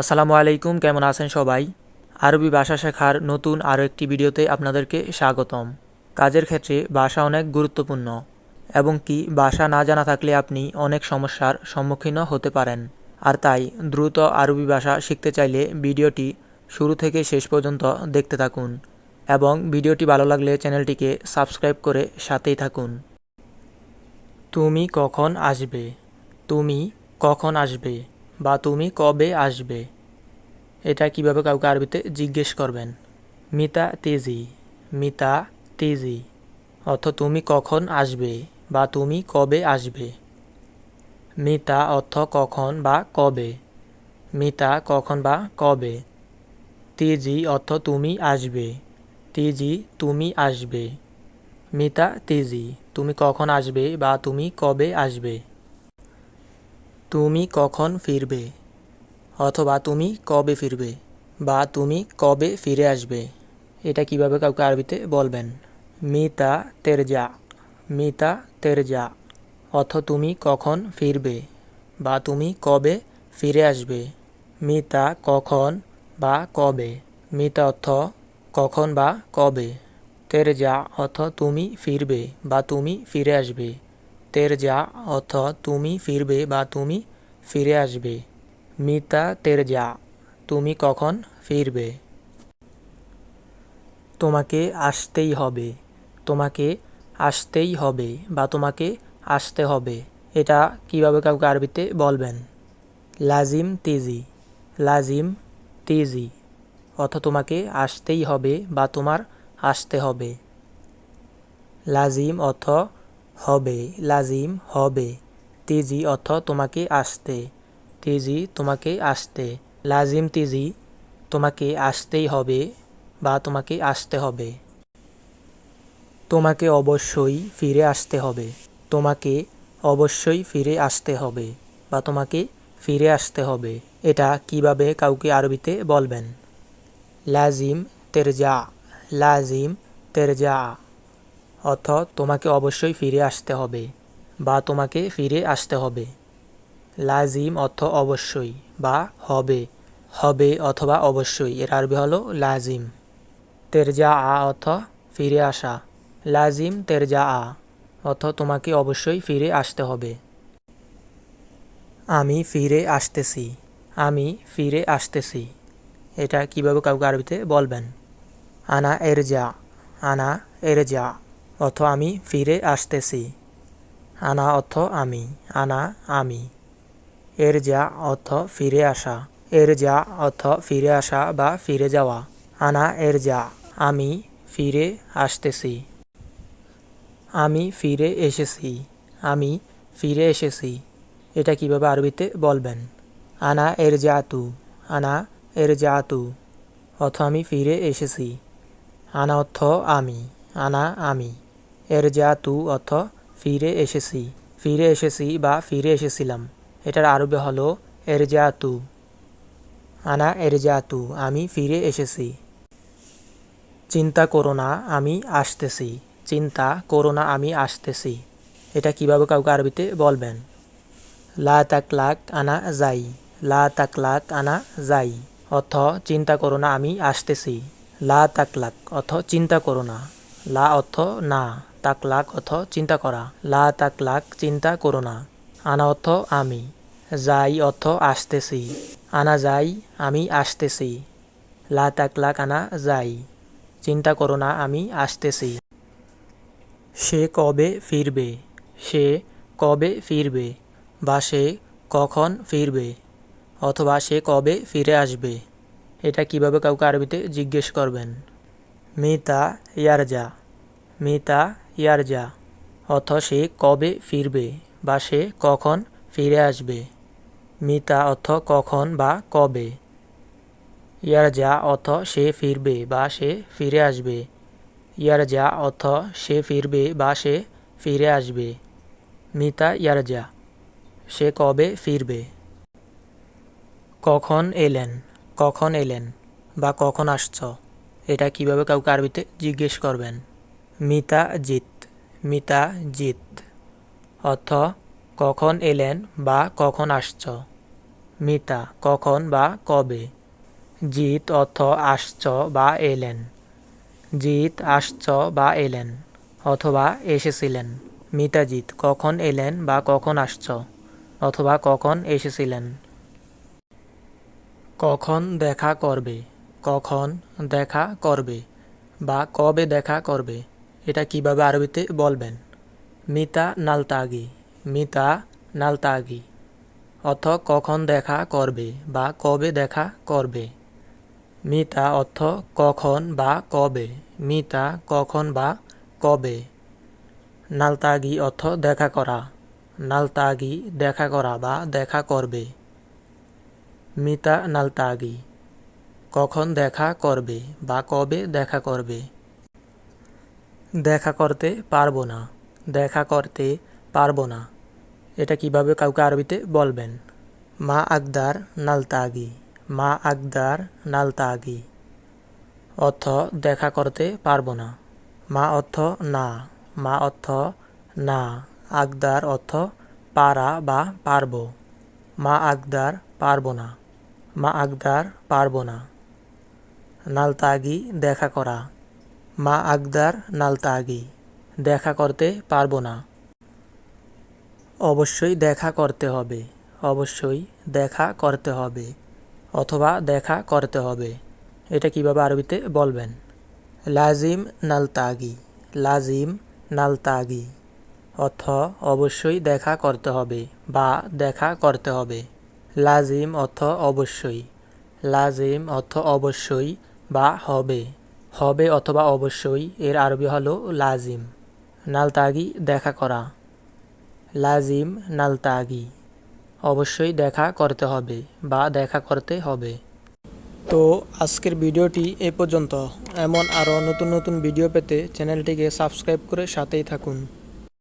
আসসালামু আলাইকুম, কেমন আছেন সবাই? আরবি ভাষা শেখার নতুন আরও একটি ভিডিওতে আপনাদেরকে স্বাগতম। কাজের ক্ষেত্রে ভাষা অনেক গুরুত্বপূর্ণ এবং কি ভাষা না জানা থাকলে আপনি অনেক সমস্যার সম্মুখীনও হতে পারেন। আর তাই দ্রুত আরবি ভাষা শিখতে চাইলে ভিডিওটি শুরু থেকে শেষ পর্যন্ত দেখতে থাকুন এবং ভিডিওটি ভালো লাগলে চ্যানেলটিকে সাবস্ক্রাইব করে সাথেই থাকুন। তুমি কখন আসবে? তুমি কখন আসবে? বা তুমি কবে আসবে? এটা কীভাবে কাউকে আরবিতে জিজ্ঞেস করবেন? মিতা তেজি মিতা তেজি। অর্থ তুমি কখন আসবে বা তুমি কবে আসবে? মিতা অর্থ কখন বা কবে? মিতা কখন বা কবে? তেজি অর্থ তুমি আসবে। তেজি তুমি আসবে। মিতা তেজি, তুমি কখন আসবে বা তুমি কবে আসবে? তুমি কখন ফিরবে? অথবা তুমি কবে ফিরবে? বা তুমি কবে ফিরে আসবে? এটা কীভাবে কাউকে আরবিতে বলবেন? মিতা তেরজা। মিতা তেরজা। অথ তুমি কখন ফিরবে? বা তুমি কবে ফিরে আসবে? মিতা কখন বা কবে? মিতা অর্থ কখন বা কবে? তেরজা অর্থ তুমি ফিরবে বা তুমি ফিরে আসবে। তেরজা অর্থ তুমি ফিরবে বা তুমি ফিরে আসবে, মিতা তেরজা তুমি কখন ফিরবে? তোমাকে আসতেই হবে, তোমাকে আসতেই হবে বা তোমাকে আসতে হবে, এটা কীভাবে কাউকে আরবিতে বলবেন? লাজিম তিজি লাজিম তিজি, অর্থ তোমাকে আসতেই হবে বা তোমার আসতে হবে। লাজিম অর্থ হবে, লাজিম হবে। তেজি অর্থ তোমাকে আসতে, তেজি তোমাকে আসতে। লাজিম তেজি তোমাকে আসতেই হবে বা তোমাকে আসতে হবে। তোমাকে অবশ্যই ফিরে আসতে হবে, তোমাকে অবশ্যই ফিরে আসতে হবে বা তোমাকে ফিরে আসতে হবে। এটা কীভাবে কাউকে আরবিতে বলবেন? লাজিম তেরজা লাজিম তেরজা। অর্থ তোমাকে অবশ্যই ফিরে আসতে হবে বা তোমাকে ফিরে আসতে হবে। লাজিম অর্থ অবশ্যই বা হবে হবে অথবা অবশ্যই, এর আরবি হলো লাজিম। তেরজা আ অর্থ ফিরে আসা। লাজিম তেরজা আ অর্থ তোমাকে অবশ্যই ফিরে আসতে হবে। আমি ফিরে আসতেছি, আমি ফিরে আসতেছি। এটা কীভাবে কাউকে আরবিতে বলবেন? আনা এরজা আনা এরজা। অর্থ আমি ফিরে আসতেছি। আনা অর্থ আমি, আনা আমি। এর যা অর্থ ফিরে আসা, এর যা অর্থ ফিরে আসা বা ফিরে যাওয়া, আনা এর যা আমি ফিরে আসতেছি। আমি ফিরে এসেছি, আমি ফিরে এসেছি। এটা কীভাবে আরবিতে বলবেন? আনা এর যা তু, আনা এর যা তু। অর্থ আমি ফিরে এসেছি, আনা অর্থ আমি, আনা আমি। এর যা তু অর্থ ফিরে এসেছি ফিরে এসেছি বা ফিরে এসেছিলাম। এটার আরবে হলো এর যা তু আনা এর যা তু আমি ফিরে এসেছি। চিন্তা করো না, আমি আসতেছি। চিন্তা করো না, আমি আসতেছি। এটা কীভাবে কাউকে আরবিতে বলবেন? লা তাকলাক আনা যাই, লা তাকলাক আনা যাই অর্থ চিন্তা করো না, আমি আসতেছি। লা তাকলাক অর্থ চিন্তা করো না, লা অর্থ না। তাকলাক অর্থ চিন্তা করা। লা তাকলাক চিন্তা করো না। আনা অর্থ আমি। যাই অর্থ আসতেছি। আনা যাই, আমি আসতেছি। লা তাকলাক আনা যাই। চিন্তা করো না, আমি আসতেছি। সে কবে ফিরবে? সে কবে ফিরবে? বা সে কখন ফিরবে? অথবা সে কবে ফিরে আসবে? এটা কীভাবে কাউকে আরবিতে জিজ্ঞেস করবেন? মিতা ইয়ারজা। মিতা ইয়ারজা অর্থ সে কবে ফিরবে বা সে কখন ফিরে আসবে, মিতা অর্থ কখন বা কবে ইয়ারজা অর্থ সে ফিরবে বা সে ফিরে আসবে ইয়ারজা অর্থ সে ফিরবে বা সে ফিরে আসবে, মিতা ইয়ারজা সে কবে ফিরবে। কখন এলেন কখন এলেন বা কখন আসছ, এটা কীভাবে কাউকে আরবিতে জিজ্ঞেস করবেন? মিতা জিত মিতা জিত অর্থ কখন এলেন বা কখন আসছ? মিতা, কখন বা কবে? জিত অর্থ আসছ বা এলেন। জিত, আসছ বা এলেন, অথবা এসেছিলেন। মিতাজিৎ কখন এলেন বা কখন আসছ? অথবা কখন এসেছিলেন? কখন দেখা করবে? কখন দেখা করবে? বা কবে দেখা করবে? এটা কীভাবে আরবিতে বলবেন? মিতা নালতাগি মিতা নালতাগি। অর্থ কখন দেখা করবে বা কবে দেখা করবে। মিতা অর্থ কখন বা কবে, মিতা কখন বা কবে। নালতাগি অর্থ দেখা করা, নালতাগি দেখা করা বা দেখা করবে। মিতা নালতাগি, কখন দেখা করবে বা কবে দেখা করবে। দেখা করতে পারব না। দেখা করতে পারব না। এটা কীভাবে কাউকে আরবিতে বলবেন? মা আকদার নালতাগি। মা আকদার নালতাগি। অর্থ, দেখা করতে পারব না। মা অর্থ, না। মা অর্থ, না। আকদার অর্থ, পারা বা পারব। মা আকদার পারব না। মা আকদার পারব না। নালতাগি, দেখা করা। মা আকদার নালতাগি দেখা করতে পারব না। অবশ্যই দেখা করতে হবে। অবশ্যই দেখা করতে হবে। অথবা দেখা করতে হবে। এটা কীভাবে আরবিতে বলবেন? লাজিম নালতাগি লাজিম নালতাগি অর্থ অবশ্যই দেখা করতে হবে বা দেখা করতে হবে। লাজিম অর্থ অবশ্যই। লাজিম অর্থ অবশ্যই বা হবে। হবে অথবা অবশ্যই, এর আরবি হলো লাজিম, নালতাগি দেখা করা। লাজিম, নালতাগি, অবশ্যই দেখা করতে হবে বা দেখা করতে হবে। তো আজকের ভিডিওটি এ পর্যন্ত। এমন আরও নতুন নতুন ভিডিও পেতে চ্যানেলটিকে সাবস্ক্রাইব করে সাথেই থাকুন।